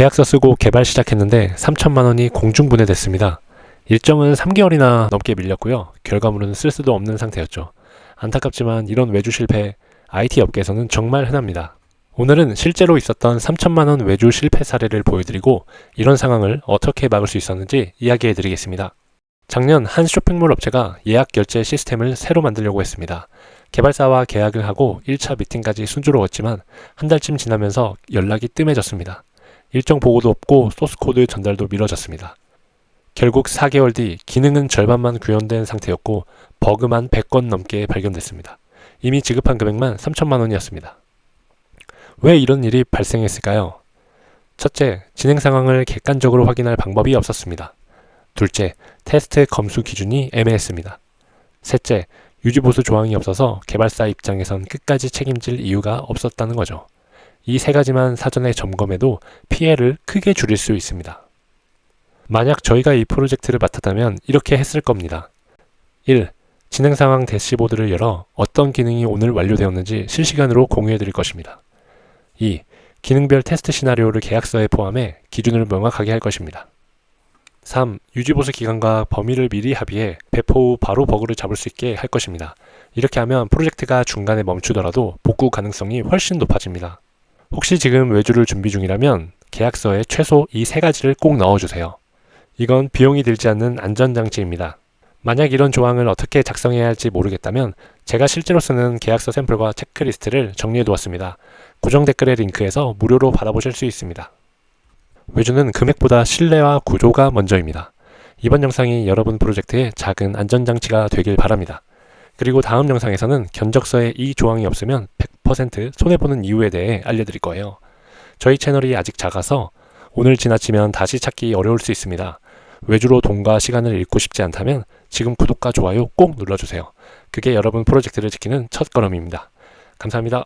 계약서 쓰고 개발 시작했는데 3천만 원이 공중분해됐습니다. 일정은 3개월이나 넘게 밀렸고요. 결과물은 쓸 수도 없는 상태였죠. 안타깝지만 이런 외주 실패 IT 업계에서는 정말 흔합니다. 오늘은 실제로 있었던 3천만 원 외주 실패 사례를 보여드리고 이런 상황을 어떻게 막을 수 있었는지 이야기해 드리겠습니다. 작년 한 쇼핑몰 업체가 예약 결제 시스템을 새로 만들려고 했습니다. 개발사와 계약을 하고 1차 미팅까지 순조로웠지만 한 달쯤 지나면서 연락이 뜸해졌습니다. 일정 보고도 없고 소스 코드 전달도 미뤄졌습니다. 결국 4개월 뒤 기능은 절반만 구현된 상태였고 버그만 100건 넘게 발견됐습니다. 이미 지급한 금액만 3천만 원이었습니다. 왜 이런 일이 발생했을까요? 첫째, 진행 상황을 객관적으로 확인할 방법이 없었습니다. 둘째, 테스트 검수 기준이 애매했습니다. 셋째, 유지보수 조항이 없어서 개발사 입장에선 끝까지 책임질 이유가 없었다는 거죠. 이 세 가지만 사전에 점검해도 피해를 크게 줄일 수 있습니다. 만약 저희가 이 프로젝트를 맡았다면 이렇게 했을 겁니다. 1. 진행 상황 대시보드를 열어 어떤 기능이 오늘 완료되었는지 실시간으로 공유해 드릴 것입니다. 2. 기능별 테스트 시나리오를 계약서에 포함해 기준을 명확하게 할 것입니다. 3. 유지보수 기간과 범위를 미리 합의해 배포 후 바로 버그를 잡을 수 있게 할 것입니다. 이렇게 하면 프로젝트가 중간에 멈추더라도 복구 가능성이 훨씬 높아집니다. 혹시 지금 외주를 준비 중이라면 계약서에 최소 이 세 가지를 꼭 넣어주세요. 이건 비용이 들지 않는 안전장치입니다. 만약 이런 조항을 어떻게 작성해야 할지 모르겠다면 제가 실제로 쓰는 계약서 샘플과 체크리스트를 정리해 두었습니다. 고정 댓글의 링크에서 무료로 받아보실 수 있습니다. 외주는 금액보다 신뢰와 구조가 먼저입니다. 이번 영상이 여러분 프로젝트의 작은 안전장치가 되길 바랍니다. 그리고 다음 영상에서는 견적서에 이 조항이 없으면 100% 손해보는 이유에 대해 알려드릴 거예요. 저희 채널이 아직 작아서 오늘 지나치면 다시 찾기 어려울 수 있습니다. 외주로 돈과 시간을 잃고 싶지 않다면 지금 구독과 좋아요 꼭 눌러주세요. 그게 여러분 프로젝트를 지키는 첫 걸음입니다. 감사합니다.